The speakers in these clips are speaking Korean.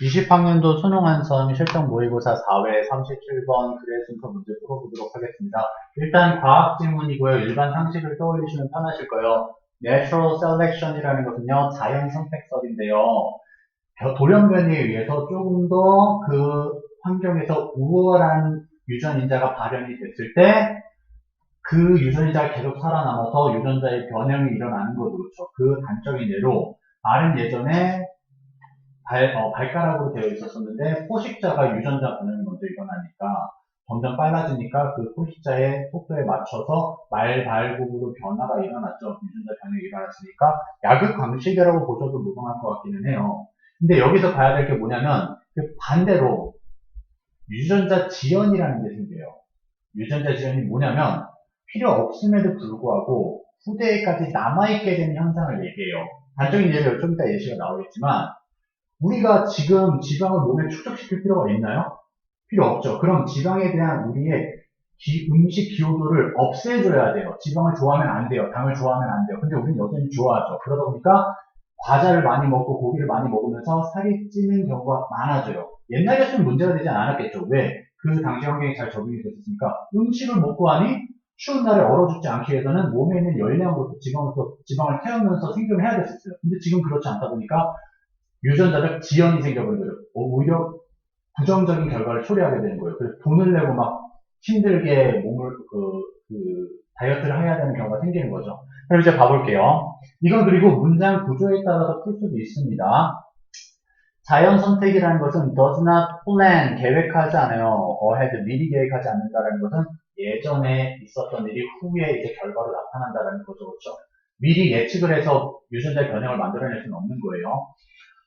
20학년도 수능 완성 실전 모의고사 4회 37번 글의 순서 문제 풀어보도록 하겠습니다. 일단 과학 지문이고요. 일반 상식을 떠올리시면 편하실 거예요. Natural selection이라는 것은요, 자연 선택설인데요. 벼- 돌연변이에 의해서 조금 더 그 환경에서 우월한 유전인자가 발현이 됐을 때, 그 유전자가 계속 살아남아서 유전자의 변형이 일어나는 거죠. 그렇죠. 그 단적인 예로, 말은 예전에 발, 어, 발가락으로 되어 있었었는데 포식자가 유전자 변형이 먼저 일어나니까 점점 빨라지니까 그 포식자의 속도에 맞춰서 말, 발굽으로 변화가 일어났죠. 유전자 변형이 일어났으니까 약육 강식이라고 보셔도 무방할 것 같기는 해요. 근데 여기서 봐야 될 게 뭐냐면 그 반대로 유전자 지연이라는 게 생겨요. 유전자 지연이 뭐냐면 필요 없음에도 불구하고 후대에까지 남아있게 되는 현상을 얘기해요. 단적인 예를 좀 이따 예시가 나오겠지만 우리가 지금 지방을 몸에 축적시킬 필요가 있나요? 필요 없죠. 그럼 지방에 대한 우리의 기- 음식 기호도를 없애줘야 돼요. 지방을 좋아하면 안 돼요. 당을 좋아하면 안 돼요. 근데 우리는 여전히 좋아하죠. 그러다 보니까 과자를 많이 먹고 고기를 많이 먹으면서 살이 찌는 경우가 많아져요. 옛날에는 문제가 되지 않았겠죠. 왜? 그 당시 환경이 잘 적응이 됐으니까 음식을 먹고 하니 추운 날에 얼어 죽지 않기 위해서는 몸에 있는 열량으로부터 지방으로부터 지방을 태우면서 생존을 해야 됐었어요. 근데 지금 그렇지 않다 보니까 유전자적 지연이 생겨버린 거예요. 어, 오히려 부정적인 결과를 초래하게 되는 거예요. 그래서 돈을 내고 막 힘들게 몸을 그, 그 다이어트를 해야 되는 경우가 생기는 거죠. 그럼 이제 봐볼게요. 이건 그리고 문장 구조에 따라서 풀 수도 있습니다. 자연 선택이라는 것은 does not plan 계획하지 않아요. ahead 미리 계획하지 않는다라는 것은 예전에 있었던 일이 후에 이제 결과로 나타난다라는 거죠. 그렇죠? 미리 예측을 해서 유전자 변형을 만들어낼 수는 없는 거예요.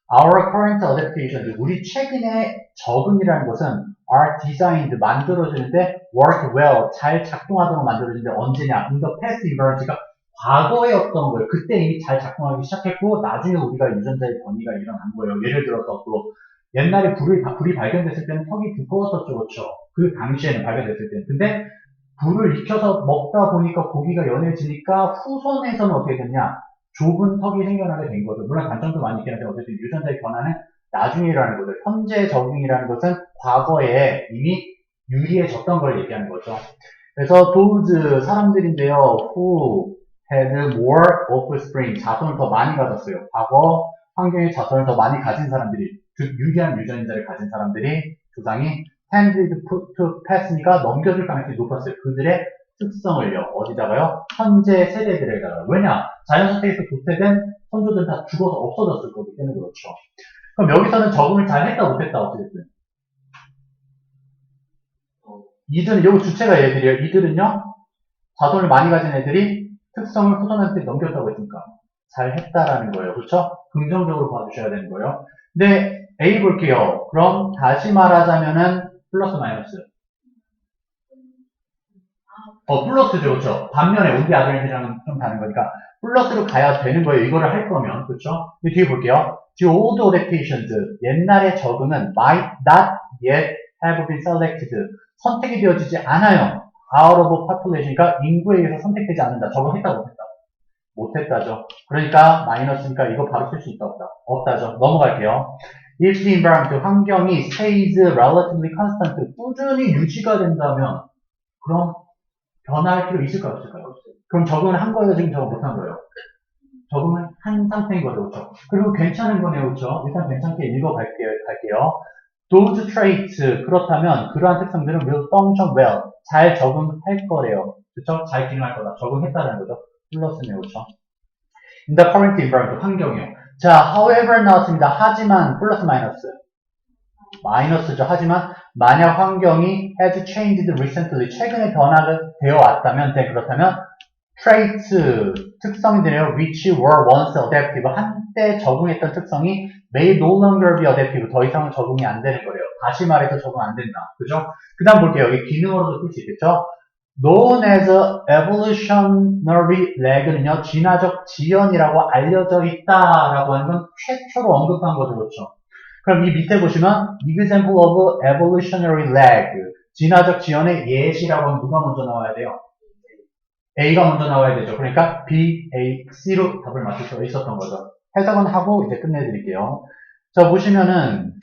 Our current adaptation, 우리 최근의 적응이라는 것은 are designed, 만들어지는데 work well, 잘 작동하도록 만들어지는데 언제냐? in the past environment가 과거에 어떤 거예요. 그때 이미 잘 작동하기 시작했고 나중에 우리가 유전자의 변이가 일어난 거예요. 예를 들어서 또 옛날에 불이, 불이 발견됐을 때는 턱이 두꺼웠었죠. 그렇죠? 그 당시에는 발견됐을 때는. 근데 불을 익혀서 먹다 보니까 고기가 연해지니까 후손에서는 어떻게 됐냐? 좁은 턱이 생겨나게 된 거죠. 물론 단점도 많이 있긴 하지만 어쨌든 유전자의 변화는 일어나는 거죠. 현재 적응이라는 것은 과거에 이미 유리해졌던 걸 얘기하는 거죠. 그래서 those 사람들인데요. who had more offspring 자손을 더 많이 가졌어요. 과거 환경에 자손을 더 많이 가진 사람들이 즉 유리한 유전자를 가진 사람들이 조상이 tended to pass니까 넘겨줄 가능성이 높았어요. 그들의 특성을요. 어디다가요? 현재 세대들에다가. 왜냐? 자연 선택에서 도태된 선조들은 다 죽어서 없어졌을 거기 때문에 그렇죠. 그럼 여기서는 적응을 잘 했다 못했다 어쨌든. 이들은 여기 주체가 얘들이에요. 이들은요. 자손을 많이 가진 애들이 특성을 후손한테 넘겼다고 했으니까 잘 했다라는 거예요. 그렇죠? 긍정적으로 봐주셔야 되는 거예요. 근데 A 볼게요. 그럼 다시 말하자면은 플러스 마이너스. 어, 플러스죠, 그렇죠? 반면에 우리 아들이랑은 좀 다른 거니까 플러스로 가야 되는 거예요. 이거를 할 거면, 그렇죠? 이 뒤에 볼게요. The old adaptations, 옛날의 적응은 might not yet have been selected, 선택이 되어지지 않아요. out of population이니까 인구에 의해서 선택되지 않는다. 적응했다, 못했다? 못했다죠. 그러니까 마이너스니까 이거 바로 쓸 수 있다, 없다? 없다죠. 넘어갈게요. If the environment, 환경이 stays relatively constant, 꾸준히 유지가 된다면 그럼 변화할 필요 있을까요? 없을까요? 그럼 적응을 한 거예요? 지금 적응 못한 거예요? 적응을 한 상태인 거죠. 그렇죠? 그리고 괜찮은 거네요. 그렇죠? 일단 괜찮게 읽어갈게요. 갈게요. Those traits, 그렇다면 그러한 특성들은 will function well. 잘 적응할 거래요. 그렇죠? 잘 기능할 거다. 적응했다는 거죠. 플러스네요. 그렇죠? In the current environment, 환경이요. 자, however 나왔습니다. 하지만, 플러스 마이너스. 마이너스죠. 하지만, 만약 환경이 has changed recently, 최근에 변화가 되어 왔다면, 네, 그렇다면, traits, 특성들이요. which were once adaptive, 한때 적응했던 특성이 may no longer be adaptive, 더 이상은 적응이 안 되는 거래요. 다시 말해서 적응 안 된다. 그죠? 그 다음 볼게요. 여기 기능으로도 풀수 있겠죠? known as evolutionary lag는요, 진화적 지연이라고 알려져 있다라고 하는 건 최초로 언급한 거죠, 그렇죠? 그럼 이 밑에 보시면 example of evolutionary lag, 진화적 지연의 예시라고 누가 먼저 나와야 돼요? A가 먼저 나와야 되죠. 그러니까 B, A, C로 답을 맞출 수 있었던 거죠. 해석은 하고 이제 끝내드릴게요. 자, 보시면은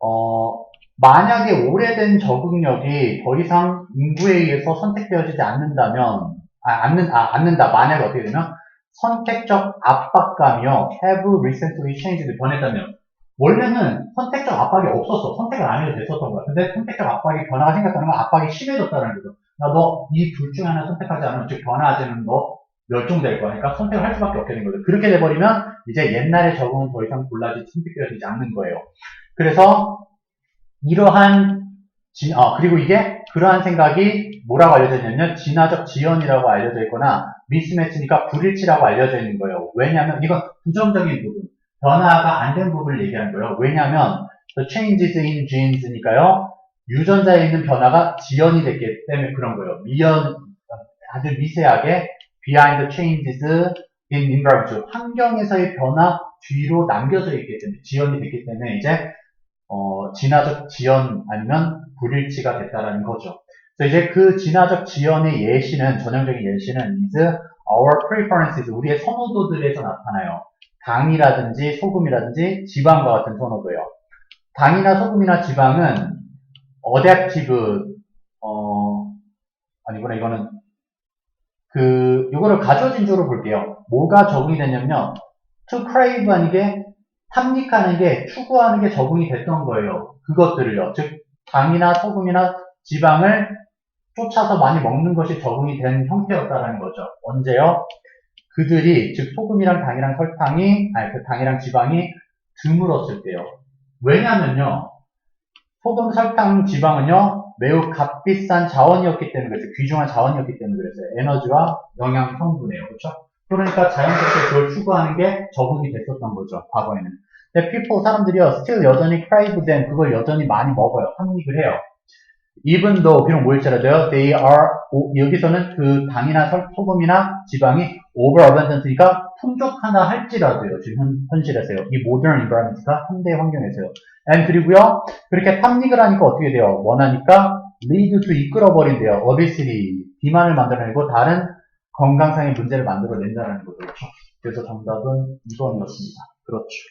어, 만약에 오래된 적응력이 더 이상 인구에 의해서 선택되어지지 않는다면, 아, 않는, 아, 않는다. 만약에 어떻게 되면, 선택적 압박감이요. have recently changed 변했다면, 원래는 선택적 압박이 없었어. 선택을 안 해도 됐었던 거야. 근데 선택적 압박이 변화가 생겼다는 건 압박이 심해졌다는 거죠. 나 너 이 둘 중에 하나 선택하지 않으면, 즉 변화하지는 너 멸종될 거니까 선택을 할 수밖에 없게 된 거죠. 그렇게 돼버리면 이제 옛날의 적응은 더 이상 골라지 선택되어지지 않는 거예요. 그래서 이러한 지- 아, 그리고 이게 그러한 생각이 뭐라고 알려져 있냐면 진화적 지연이라고 알려져 있거나 미스매치니까 불일치라고 알려져 있는 거예요. 왜냐하면 이건 부정적인 부분, 변화가 안 된 부분을 얘기하는 거예요. 왜냐하면 the changes in genes니까요. 유전자에 있는 변화가 지연이 됐기 때문에 그런 거예요. 미연 아주 미세하게 behind the changes in environment 환경에서의 변화 뒤로 남겨져 있기 때문에 지연이 됐기 때문에 이제 어, 진화적 지연 아니면 불일치가 됐다라는 거죠. 그래서 이제 그 진화적 지연의 예시는 전형적인 예시는 is our preferences 우리의 선호도들에서 나타나요. 당이라든지 소금이라든지 지방과 같은 선호도요. 당이나 소금이나 지방은 어댑티브 어 아니구나 이거는 그 이거를 가져진 줄로 볼게요. 뭐가 적응이 됐냐면요. to crave 하는 게 탐닉하는 게 추구하는 게 적응이 됐던 거예요. 그것들을요. 즉 당이나 소금이나 지방을 쫓아서 많이 먹는 것이 적응이 된 형태였다라는 거죠. 언제요? 그들이 즉 소금이랑 당이랑 설탕이 아니 그 당이랑 지방이 드물었을 때요. 왜냐면요. 소금, 설탕, 지방은요. 매우 값비싼 자원이었기 때문에 그랬어요. 귀중한 자원이었기 때문에 그랬어요. 에너지와 영양 성분이에요. 그렇죠? 그러니까 자연스럽게 그걸 추구하는 게 적응이 됐었던 거죠. 과거에는. 근데 people 사람들이요. still 여전히 crave them 그걸 여전히 많이 먹어요. 탐닉을 해요. Even though 비록 모일지라도요. they are 오- 여기서는 그 당이나 설- 소금이나 지방이 overabundant니까 풍족하다 할지라도요. 지금 현, 현실에서요. 이 modern environment가 현대 환경에서요. and 그리고요. 그렇게 탐닉을 하니까 어떻게 돼요? 원하니까 lead to 이끌어버린대요. obesity 비만을 만들어내고 다른 건강상의 문제를 만들어낸다는 거죠. 그렇죠? 그래서 정답은 2번이었습니다. 그렇죠.